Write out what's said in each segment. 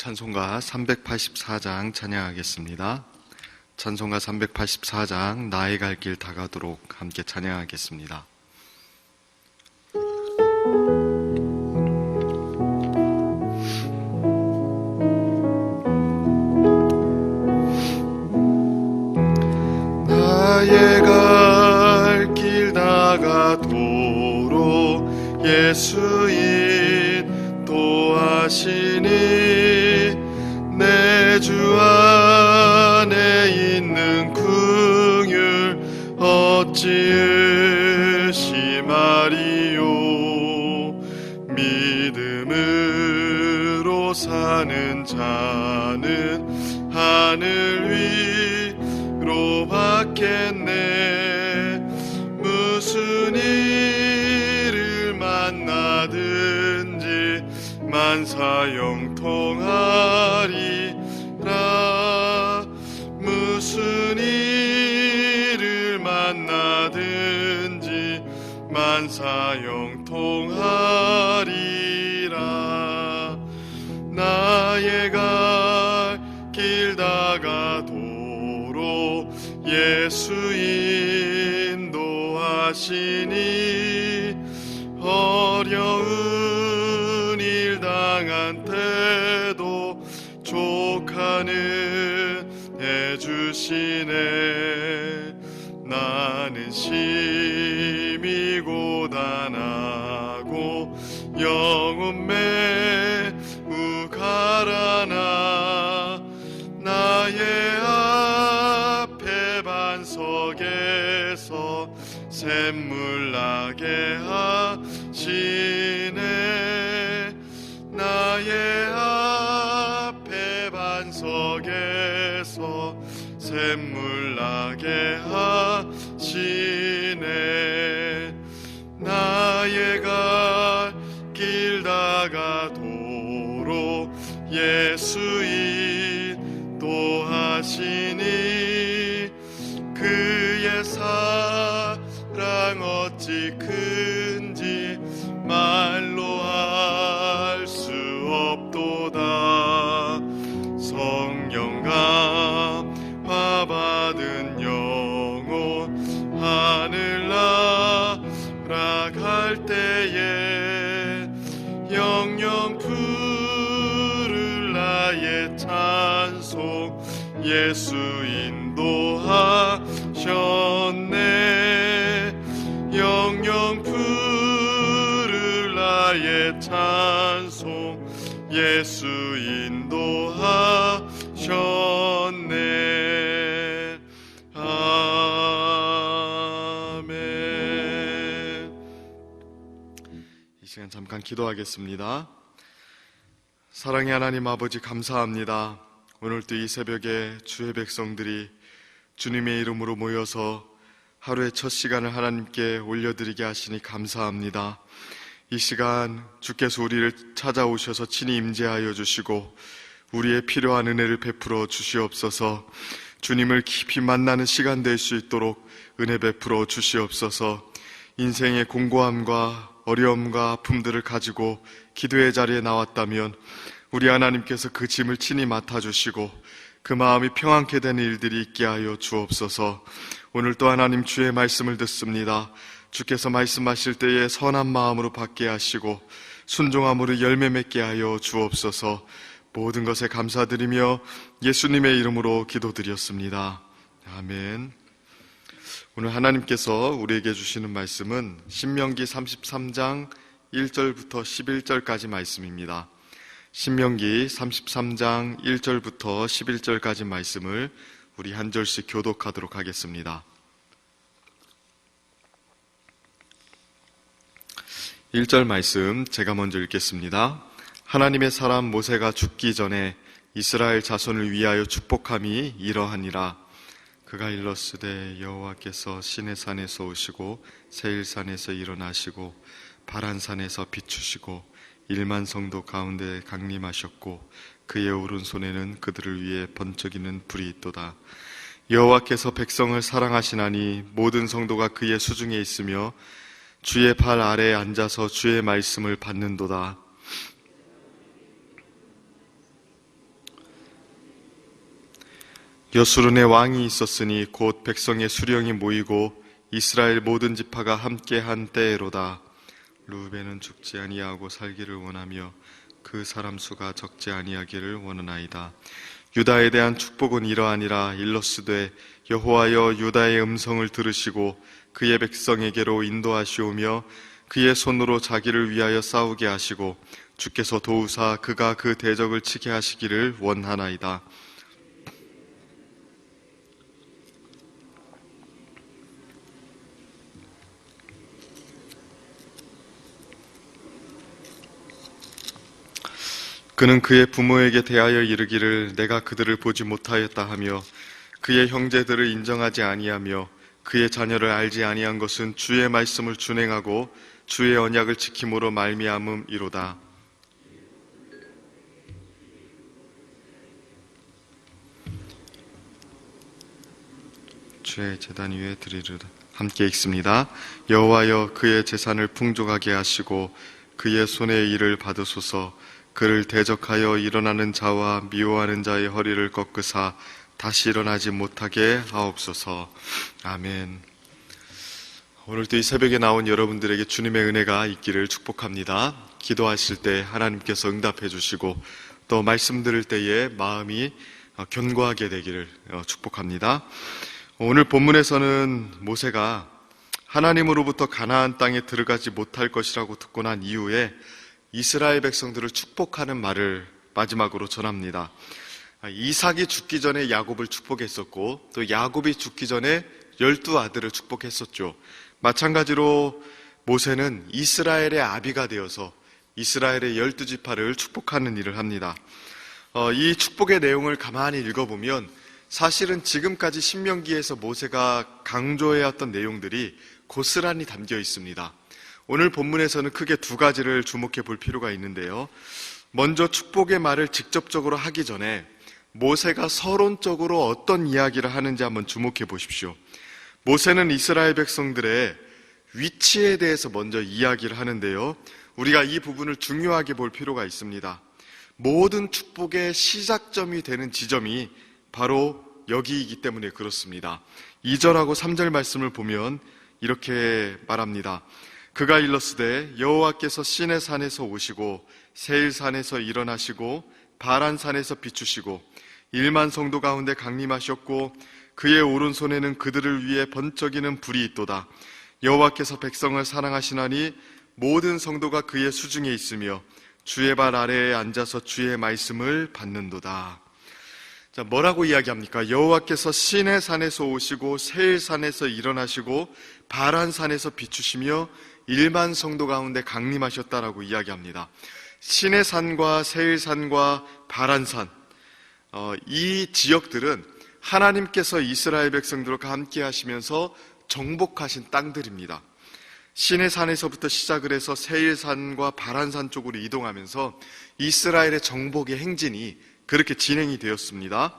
찬송가 384장 찬양하겠습니다. 찬송가 384장 나의 갈 길 다가도록 함께 찬양하겠습니다. 나의 갈길 다가도록 예수인 도하시 의심하리요 믿음으로 사는 자는 하늘 위로 받겠네. 무슨 일을 만나든지 만사형통하리 만사형통하리라. 나의 갈길 다가도록 예수 인도하시니 어려운 일 당한 때도 족하는 해주시네. 나는 심 영혼 매우 가라나 나의 앞에 반석에서 샘물 나게 하시네. 나의 앞에 반석에서 샘물 나게 하시네. 나의 갈 예수 인도하시니 그의 사랑 어찌 큰지 말로 할수 없도다. 성령과 시간 잠깐 기도하겠습니다. 사랑의 하나님 아버지 감사합니다. 오늘도 이 새벽에 주의 백성들이 주님의 이름으로 모여서 하루의 첫 시간을 하나님께 올려드리게 하시니 감사합니다. 이 시간 주께서 우리를 찾아오셔서 친히 임재하여 주시고 우리의 필요한 은혜를 베풀어 주시옵소서 주님을 깊이 만나는 시간 될 수 있도록 은혜 베풀어 주시옵소서 인생의 공고함과 어려움과 아픔들을 가지고 기도의 자리에 나왔다면 우리 하나님께서 그 짐을 친히 맡아주시고 그 마음이 평안케 되는 일들이 있게 하여 주옵소서 오늘 또 하나님 주의 말씀을 듣습니다. 주께서 말씀하실 때에 선한 마음으로 받게 하시고 순종함으로 열매 맺게 하여 주옵소서 모든 것에 감사드리며 예수님의 이름으로 기도드렸습니다. 아멘. 오늘 하나님께서 우리에게 주시는 말씀은 신명기 33장 1절부터 11절까지 말씀입니다. 신명기 33장 1절부터 11절까지 말씀을 우리 한 절씩 교독하도록 하겠습니다. 1절 말씀 제가 먼저 읽겠습니다. 하나님의 사람 모세가 죽기 전에 이스라엘 자손을 위하여 축복함이 이러하니라. 그가 일렀으되 여호와께서 시내 산에서 오시고 세일산에서 일어나시고 바란산에서 비추시고 일만 성도 가운데 강림하셨고 그의 오른손에는 그들을 위해 번쩍이는 불이 있도다. 여호와께서 백성을 사랑하시나니 모든 성도가 그의 수중에 있으며 주의 발 아래에 앉아서 주의 말씀을 받는도다. 여수론의 왕이 있었으니 곧 백성의 수령이 모이고 이스라엘 모든 지파가 함께한 때에로다. 루벤은 죽지 아니하고 살기를 원하며 그 사람 수가 적지 아니하기를 원하나이다. 유다에 대한 축복은 이러하니라 일러스되 여호와여 유다의 음성을 들으시고 그의 백성에게로 인도하시오며 그의 손으로 자기를 위하여 싸우게 하시고 주께서 도우사 그가 그 대적을 치게 하시기를 원하나이다. 그는 그의 부모에게 대하여 이르기를 내가 그들을 보지 못하였다 하며 그의 형제들을 인정하지 아니하며 그의 자녀를 알지 아니한 것은 주의 말씀을 준행하고 주의 언약을 지킴으로 말미암음이로다. 주의 재단 위에 드리르다. 함께 읽습니다. 여호와여 그의 재산을 풍족하게 하시고 그의 손의 일을 받으소서 그를 대적하여 일어나는 자와 미워하는 자의 허리를 꺾으사 다시 일어나지 못하게 하옵소서. 아멘. 오늘도 이 새벽에 나온 여러분들에게 주님의 은혜가 있기를 축복합니다. 기도하실 때 하나님께서 응답해 주시고 또 말씀 들을 때에 마음이 견고하게 되기를 축복합니다. 오늘 본문에서는 모세가 하나님으로부터 가나안 땅에 들어가지 못할 것이라고 듣고 난 이후에 이스라엘 백성들을 축복하는 말을 마지막으로 전합니다. 이삭이 죽기 전에 야곱을 축복했었고 또 야곱이 죽기 전에 열두 아들을 축복했었죠. 마찬가지로 모세는 이스라엘의 아비가 되어서 이스라엘의 열두 지파를 축복하는 일을 합니다. 어, 이 축복의 내용을 가만히 읽어보면 사실은 지금까지 신명기에서 모세가 강조해왔던 내용들이 고스란히 담겨 있습니다. 오늘 본문에서는 크게 두 가지를 주목해 볼 필요가 있는데요. 먼저 축복의 말을 직접적으로 하기 전에 모세가 서론적으로 어떤 이야기를 하는지 한번 주목해 보십시오. 모세는 이스라엘 백성들의 위치에 대해서 먼저 이야기를 하는데요. 우리가 이 부분을 중요하게 볼 필요가 있습니다. 모든 축복의 시작점이 되는 지점이 바로 여기이기 때문에 그렇습니다. 2절하고 3절 말씀을 보면 이렇게 말합니다. 그가 일렀으되 여호와께서 시내 산에서 오시고 세일 산에서 일어나시고 바란 산에서 비추시고 일만 성도 가운데 강림하셨고 그의 오른손에는 그들을 위해 번쩍이는 불이 있도다. 여호와께서 백성을 사랑하시나니 모든 성도가 그의 수중에 있으며 주의 발 아래에 앉아서 주의 말씀을 받는도다. 자, 뭐라고 이야기합니까? 여호와께서 시내 산에서 오시고 세일 산에서 일어나시고 바란 산에서 비추시며 일만 성도 가운데 강림하셨다라고 이야기합니다. 신의 산과 세일 산과 바란 산 어, 이 지역들은 하나님께서 이스라엘 백성들과 함께 하시면서 정복하신 땅들입니다. 신의 산에서부터 시작을 해서 세일 산과 바란 산 쪽으로 이동하면서 이스라엘의 정복의 행진이 그렇게 진행이 되었습니다.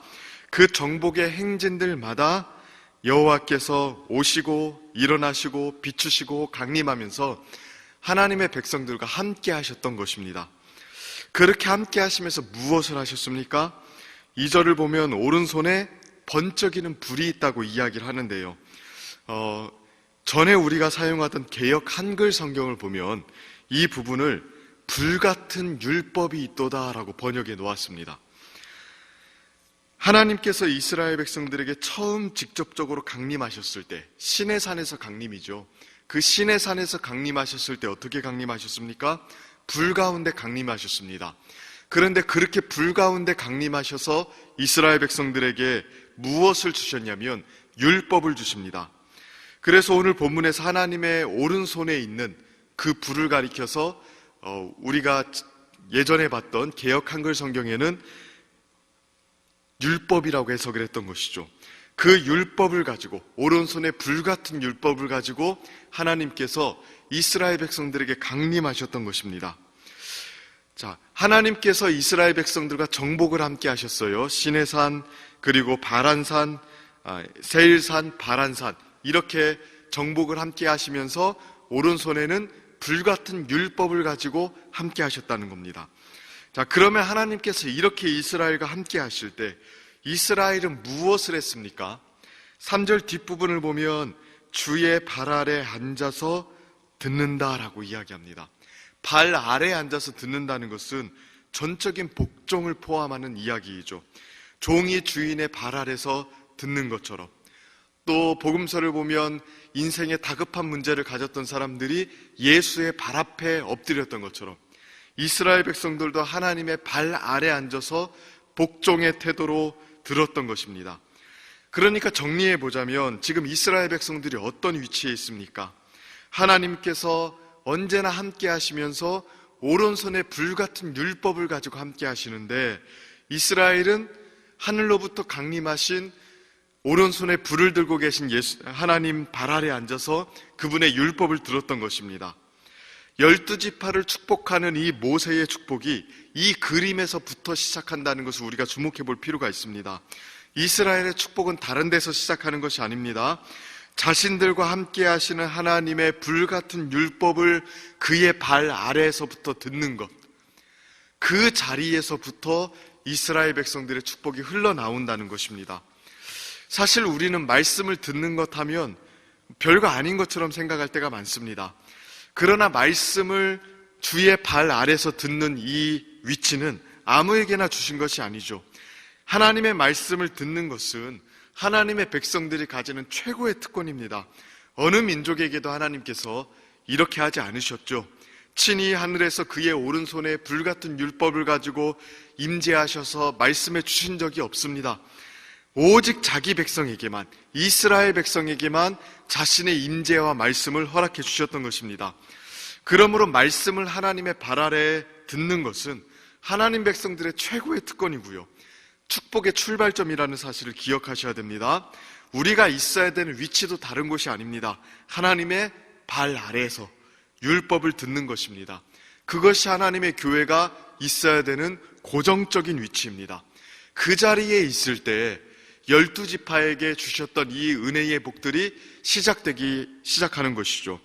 그 정복의 행진들마다 여호와께서 오시고 일어나시고 비추시고 강림하면서 하나님의 백성들과 함께 하셨던 것입니다. 그렇게 함께 하시면서 무엇을 하셨습니까? 이절을 보면 오른손에 번쩍이는 불이 있다고 이야기를 하는데요. 어, 전에 우리가 사용하던 개혁 한글 성경을 보면 이 부분을 불 같은 율법이 있도다라고 번역해 놓았습니다. 하나님께서 이스라엘 백성들에게 처음 직접적으로 강림하셨을 때, 신의 산에서 강림이죠. 그 신의 산에서 강림하셨을 때 어떻게 강림하셨습니까? 불 가운데 강림하셨습니다. 그런데 그렇게 불 가운데 강림하셔서 이스라엘 백성들에게 무엇을 주셨냐면 율법을 주십니다. 그래서 오늘 본문에서 하나님의 오른손에 있는 그 불을 가리켜서 어, 우리가 예전에 봤던 개혁 한글 성경에는 율법이라고 해석을 했던 것이죠. 그 율법을 가지고 오른손에 불 같은 율법을 가지고 하나님께서 이스라엘 백성들에게 강림하셨던 것입니다. 자, 하나님께서 이스라엘 백성들과 정복을 함께 하셨어요. 시내산 그리고 바란산, 아, 세일산, 바란산 이렇게 정복을 함께 하시면서 오른손에는 불 같은 율법을 가지고 함께 하셨다는 겁니다. 자, 그러면 하나님께서 이렇게 이스라엘과 함께 하실 때 이스라엘은 무엇을 했습니까? 3절 뒷부분을 보면 주의 발 아래 앉아서 듣는다라고 이야기합니다. 발 아래 앉아서 듣는다는 것은 전적인 복종을 포함하는 이야기이죠. 종이 주인의 발 아래서 듣는 것처럼 또 복음서를 보면 인생의 다급한 문제를 가졌던 사람들이 예수의 발 앞에 엎드렸던 것처럼 이스라엘 백성들도 하나님의 발 아래 앉아서 복종의 태도로 들었던 것입니다. 그러니까 정리해 보자면 지금 이스라엘 백성들이 어떤 위치에 있습니까? 하나님께서 언제나 함께 하시면서 오른손에 불 같은 율법을 가지고 함께 하시는데 이스라엘은 하늘로부터 강림하신 오른손에 불을 들고 계신 예수, 하나님 발 아래 앉아서 그분의 율법을 들었던 것입니다. 열두 지파를 축복하는 이 모세의 축복이 이 그림에서부터 시작한다는 것을 우리가 주목해 볼 필요가 있습니다. 이스라엘의 축복은 다른 데서 시작하는 것이 아닙니다. 자신들과 함께 하시는 하나님의 불 같은 율법을 그의 발 아래에서부터 듣는 것. 그 자리에서부터 이스라엘 백성들의 축복이 흘러나온다는 것입니다. 사실 우리는 말씀을 듣는 것 하면 별거 아닌 것처럼 생각할 때가 많습니다. 그러나 말씀을 주의 발 아래서 듣는 이 위치는 아무에게나 주신 것이 아니죠. 하나님의 말씀을 듣는 것은 하나님의 백성들이 가지는 최고의 특권입니다. 어느 민족에게도 하나님께서 이렇게 하지 않으셨죠. 친히 하늘에서 그의 오른손에 불 같은 율법을 가지고 임재하셔서 말씀해 주신 적이 없습니다. 오직 자기 백성에게만 이스라엘 백성에게만 자신의 임재와 말씀을 허락해 주셨던 것입니다. 그러므로 말씀을 하나님의 발 아래 듣는 것은 하나님 백성들의 최고의 특권이고요. 축복의 출발점이라는 사실을 기억하셔야 됩니다. 우리가 있어야 되는 위치도 다른 곳이 아닙니다. 하나님의 발 아래에서 율법을 듣는 것입니다. 그것이 하나님의 교회가 있어야 되는 고정적인 위치입니다. 그 자리에 있을 때 열두 지파에게 주셨던 이 은혜의 복들이 시작되기 시작하는 것이죠.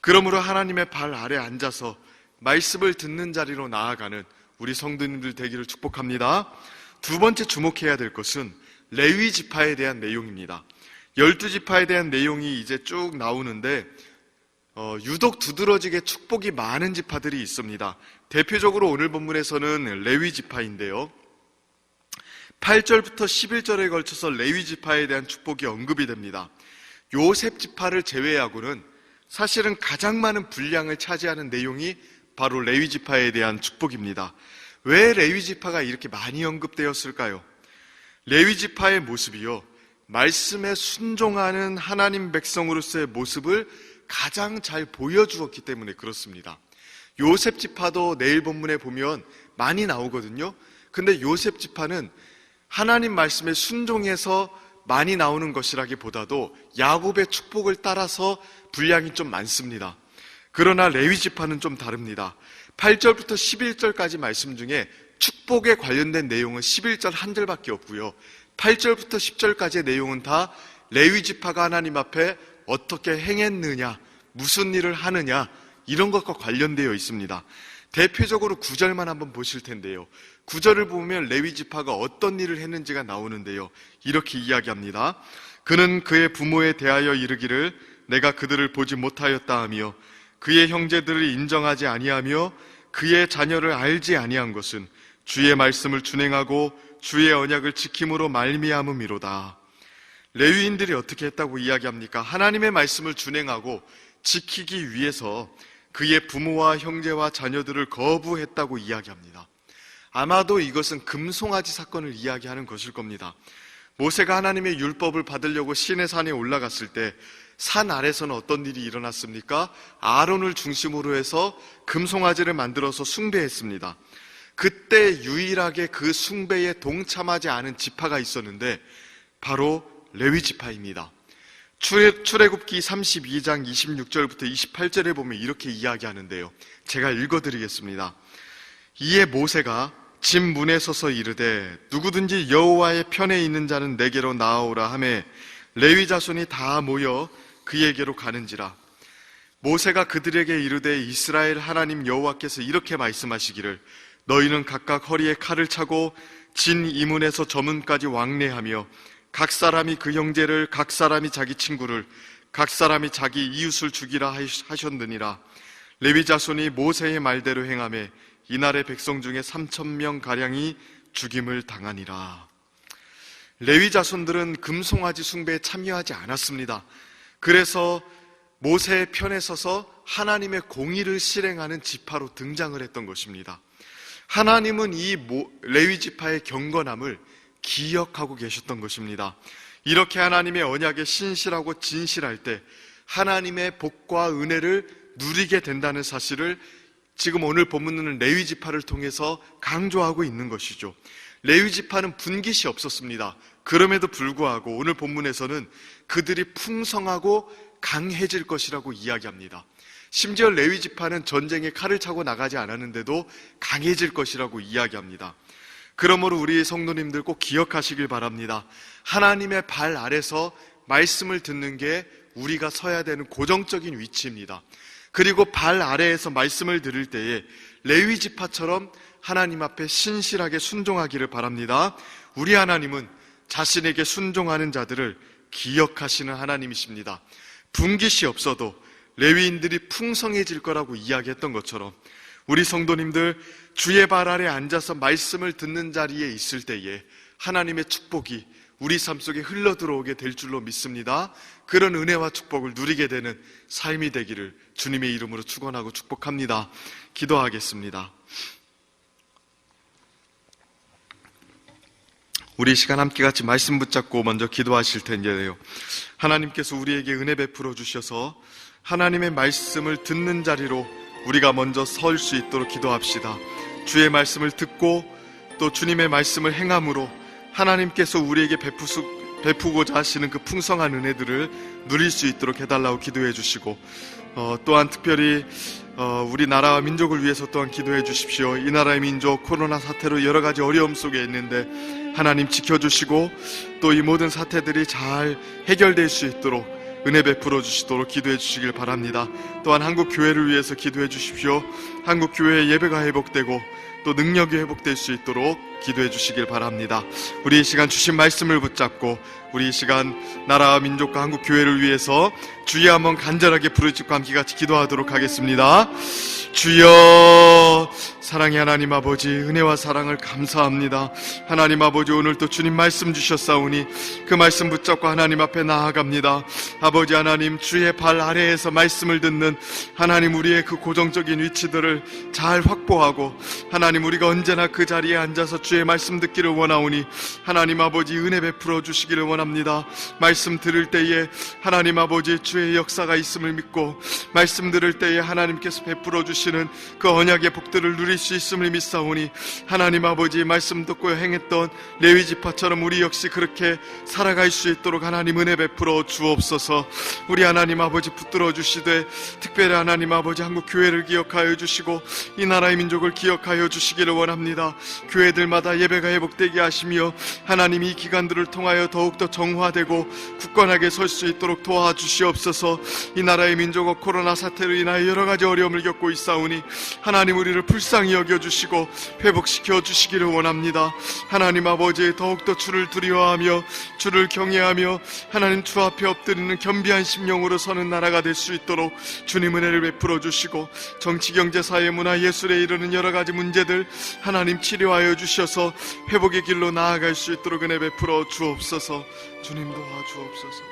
그러므로 하나님의 발 아래 앉아서 말씀을 듣는 자리로 나아가는 우리 성도님들 되기를 축복합니다. 두 번째 주목해야 될 것은 레위 지파에 대한 내용입니다. 열두 지파에 대한 내용이 이제 쭉 나오는데 어, 유독 두드러지게 축복이 많은 지파들이 있습니다. 대표적으로 오늘 본문에서는 레위 지파인데요. 8절부터 11절에 걸쳐서 레위 지파에 대한 축복이 언급이 됩니다. 요셉 지파를 제외하고는 사실은 가장 많은 분량을 차지하는 내용이 바로 레위 지파에 대한 축복입니다. 왜 레위 지파가 이렇게 많이 언급되었을까요? 레위 지파의 모습이요. 말씀에 순종하는 하나님 백성으로서의 모습을 가장 잘 보여주었기 때문에 그렇습니다. 요셉 지파도 내일 본문에 보면 많이 나오거든요. 근데 요셉 지파는 하나님 말씀에 순종해서 많이 나오는 것이라기보다도 야곱의 축복을 따라서 분량이 좀 많습니다. 그러나 레위 지파는 좀 다릅니다. 8절부터 11절까지 말씀 중에 축복에 관련된 내용은 11절 한 절밖에 없고요. 8절부터 10절까지의 내용은 다 레위 지파가 하나님 앞에 어떻게 행했느냐, 무슨 일을 하느냐 이런 것과 관련되어 있습니다. 대표적으로 9절만 한번 보실 텐데요. 9절을 보면 레위 지파가 어떤 일을 했는지가 나오는데요. 이렇게 이야기합니다. 그는 그의 부모에 대하여 이르기를 내가 그들을 보지 못하였다 하며 그의 형제들을 인정하지 아니하며 그의 자녀를 알지 아니한 것은 주의 말씀을 준행하고 주의 언약을 지킴으로 말미암음이로다. 레위인들이 어떻게 했다고 이야기합니까? 하나님의 말씀을 준행하고 지키기 위해서 그의 부모와 형제와 자녀들을 거부했다고 이야기합니다. 아마도 이것은 금송아지 사건을 이야기하는 것일 겁니다. 모세가 하나님의 율법을 받으려고 신의 산에 올라갔을 때 산 아래서는 어떤 일이 일어났습니까? 아론을 중심으로 해서 금송아지를 만들어서 숭배했습니다. 그때 유일하게 그 숭배에 동참하지 않은 지파가 있었는데 바로 레위 지파입니다. 출애, 출애굽기 32장 26절부터 28절에 보면 이렇게 이야기하는데요. 제가 읽어드리겠습니다. 이에 모세가 집 문에 서서 이르되 누구든지 여호와의 편에 있는 자는 내게로 나아오라 하매 레위 자손이 다 모여 그에게로 가는지라. 모세가 그들에게 이르되 이스라엘 하나님 여호와께서 이렇게 말씀하시기를 너희는 각각 허리에 칼을 차고 진 이문에서 저문까지 왕래하며 각 사람이 그 형제를 각 사람이 자기 친구를 각 사람이 자기 이웃을 죽이라 하셨느니라. 레위 자손이 모세의 말대로 행함에 이날의 백성 중에 3천 명 가량이 죽임을 당하니라. 레위 자손들은 금송아지 숭배에 참여하지 않았습니다. 그래서 모세의 편에 서서 하나님의 공의를 실행하는 지파로 등장을 했던 것입니다. 하나님은 이 레위 지파의 경건함을 기억하고 계셨던 것입니다. 이렇게 하나님의 언약에 신실하고 진실할 때 하나님의 복과 은혜를 누리게 된다는 사실을 지금 오늘 본문은 레위 지파를 통해서 강조하고 있는 것이죠. 레위 지파는 분깃이 없었습니다. 그럼에도 불구하고 오늘 본문에서는 그들이 풍성하고 강해질 것이라고 이야기합니다. 심지어 레위 지파는 전쟁에 칼을 차고 나가지 않았는데도 강해질 것이라고 이야기합니다. 그러므로 우리 성도님들 꼭 기억하시길 바랍니다. 하나님의 발 아래서 말씀을 듣는 게 우리가 서야 되는 고정적인 위치입니다. 그리고 발 아래에서 말씀을 들을 때에 레위 지파처럼 하나님 앞에 신실하게 순종하기를 바랍니다. 우리 하나님은 자신에게 순종하는 자들을 기억하시는 하나님이십니다. 분깃이 없어도 레위인들이 풍성해질 거라고 이야기했던 것처럼 우리 성도님들 주의 발 아래 앉아서 말씀을 듣는 자리에 있을 때에 하나님의 축복이 우리 삶 속에 흘러 들어오게 될 줄로 믿습니다. 그런 은혜와 축복을 누리게 되는 삶이 되기를 주님의 이름으로 축원하고 축복합니다. 기도하겠습니다. 우리 시간 함께 같이 말씀 붙잡고 먼저 기도하실 텐데요. 하나님께서 우리에게 은혜 베풀어 주셔서 하나님의 말씀을 듣는 자리로 우리가 먼저 설 수 있도록 기도합시다. 주의 말씀을 듣고 또 주님의 말씀을 행함으로 하나님께서 우리에게 베푸고자 하시는 그 풍성한 은혜들을 누릴 수 있도록 해달라고 기도해 주시고 어, 또한 특별히 어, 우리 나라와 민족을 위해서 또한 기도해 주십시오. 이 나라의 민족 코로나 사태로 여러 가지 어려움 속에 있는데 하나님 지켜주시고 또 이 모든 사태들이 잘 해결될 수 있도록 은혜 베풀어 주시도록 기도해 주시길 바랍니다. 또한 한국 교회를 위해서 기도해 주십시오. 한국 교회의 예배가 회복되고 또 능력이 회복될 수 있도록 기도해 주시길 바랍니다. 우리 이 시간 주신 말씀을 붙잡고 우리 이 시간 나라와 민족과 한국 교회를 위해서 주여 한번 간절하게 부르짖고 함께 같이 기도하도록 하겠습니다. 주여 사랑의 하나님 아버지 은혜와 사랑을 감사합니다. 하나님 아버지 오늘 또 주님 말씀 주셨사오니 그 말씀 붙잡고 하나님 앞에 나아갑니다. 아버지 하나님 주의 발 아래에서 말씀을 듣는 하나님 우리의 그 고정적인 위치들을 잘 확보하고 하나님 우리가 언제나 그 자리에 앉아서 주의 말씀 듣기를 원하오니 하나님 아버지 은혜 베풀어 주시기를 원합니다. 말씀 들을 때에 하나님 아버지 주의 역사가 있음을 믿고 말씀 들을 때에 하나님께서 베풀어 주시는 그 언약의 복들을 누릴 수 있음을 믿사오니 하나님 아버지 말씀 듣고 행했던 레위 지파처럼 우리 역시 그렇게 살아갈 수 있도록 하나님 은혜 베풀어 주옵소서. 우리 하나님 아버지 붙들어 주시되 특별히 하나님 아버지 한국 교회를 기억하여 주시고 이 나라의 민족을 기억하여 주시기를 원합니다. 교회들 마다 예배가 회복되게 하시며 하나님 이 기간들을 통하여 더욱더 정화되고 굳건하게 설 수 있도록 도와주시옵소서. 이 나라의 민족은 코로나 사태로 인하여 여러 가지 어려움을 겪고 있사오니 하나님 우리를 불쌍히 여겨 주시고 회복시켜 주시기를 원합니다. 하나님 아버지 더욱더 주를 두려워하며 주를 경외하며 하나님 주 앞에 엎드리는 겸비한 심령으로 서는 나라가 될 수 있도록 주님 은혜를 베풀어 주시고 정치 경제 사회 문화 예술에 이르는 여러 가지 문제들 하나님 치료하여 주셔서 회복의 길로 나아갈 수 있도록 은혜 베풀어 주옵소서. 주님 도와주옵소서.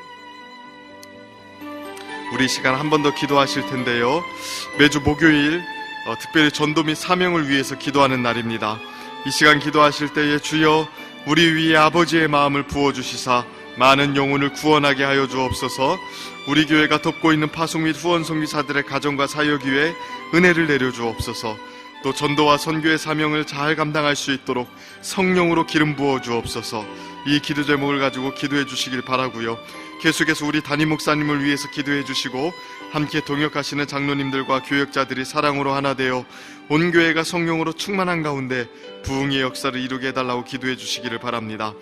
우리 시간 한 번 더 기도하실 텐데요. 매주 목요일 어, 특별히 전도 및 사명을 위해서 기도하는 날입니다. 이 시간 기도하실 때에 주여 우리 위에 아버지의 마음을 부어주시사 많은 영혼을 구원하게 하여 주옵소서 우리 교회가 돕고 있는 파송 및 후원 성기사들의 가정과 사역 위에 은혜를 내려 주옵소서 또 전도와 선교의 사명을 잘 감당할 수 있도록 성령으로 기름 부어 주옵소서. 이 기도 제목을 가지고 기도해 주시길 바라고요 계속해서 우리 담임 목사님을 위해서 기도해 주시고 함께 동역하시는 장로님들과 교역자들이 사랑으로 하나 되어 온 교회가 성령으로 충만한 가운데 부흥의 역사를 이루게 해달라고 기도해 주시기를 바랍니다.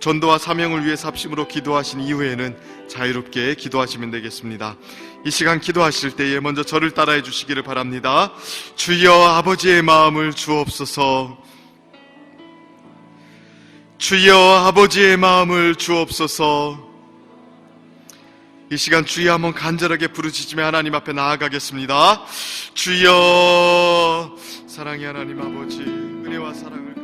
전도와 사명을 위해 삽심으로 기도하신 이후에는 자유롭게 기도하시면 되겠습니다. 이 시간 기도하실 때에 먼저 저를 따라해 주시기를 바랍니다. 주여 아버지의 마음을 주옵소서. 주여 아버지의 마음을 주옵소서. 이 시간 주여 한번 간절하게 부르짖으며 하나님 앞에 나아가겠습니다. 주여 사랑의 하나님 아버지 은혜와 사랑을